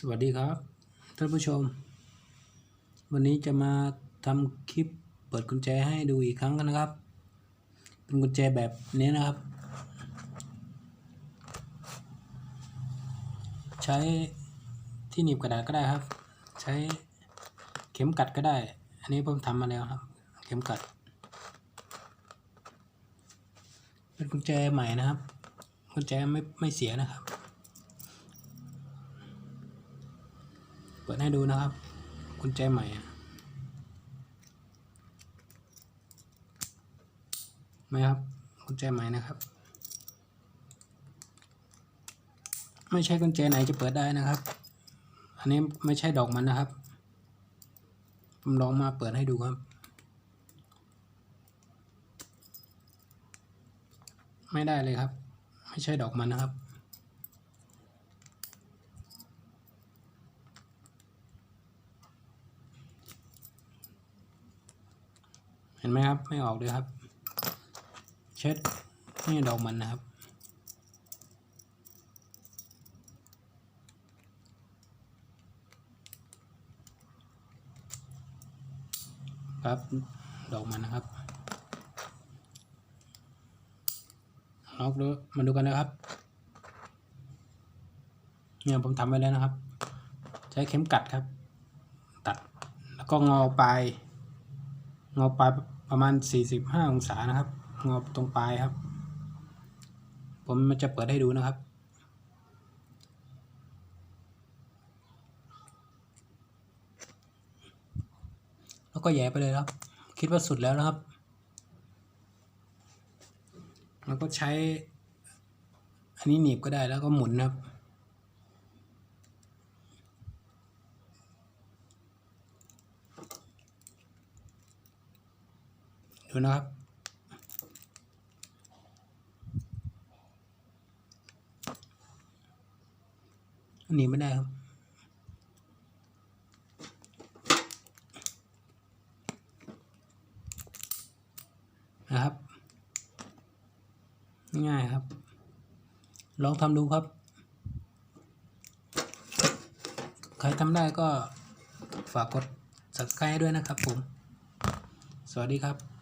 สวัสดีครับท่านผู้ชม วันนี้จะมาทำคลิปเปิดกุญแจให้ดูอีกครั้งกันนะครับ เป็นกุญแจแบบนี้นะครับ ใช้ที่หนีบกระดาษก็ได้ครับ ใช้เข็มกัดก็ได้ อันนี้ผมทำมาแล้วครับ เข็มกัด เป็นกุญแจใหม่นะครับกุญแจไม่ไม่เสียนะครับ เปิดให้ดูนะครับกุญแจใหม่อะไม่ครับกุญแจใหม่นะครับ ไม่ใช่กุญแจไหนจะเปิดได้นะครับ อันนี้ไม่ใช่ดอกมันนะครับ ผมลองมาเปิดให้ดูครับไม่ได้เลยครับ ไม่ใช่ดอกมันนะครับ ห็นไหมครับไม่ออกเลยครับ เช็ดนี่ดอกมันนะครับ ครับดอกมันนะครับลองดูมาดูกันนะครับเนี่ยผมทำไว้แล้วนะครับ ใช้เข็มกัดครับ ตัดแล้วก็งอปลายงอปลาย ประมาณ 45 องศานะครับ งอตรงปลายครับ ผมมันจะเปิดให้ดูนะครับ แล้วก็แย่ไปเลยครับ คิดว่าสุดแล้วนะครับ แล้วก็ใช้ อันนี้หนีบก็ได้แล้วก็หมุนนะครับ ดูนะครับ อันนี้ไม่ได้ครับนะครับ ง่ายครับ ลองทำดูครับ ใครทำได้ก็ฝากกด subscribe ด้วยนะครับผม สวัสดีครับ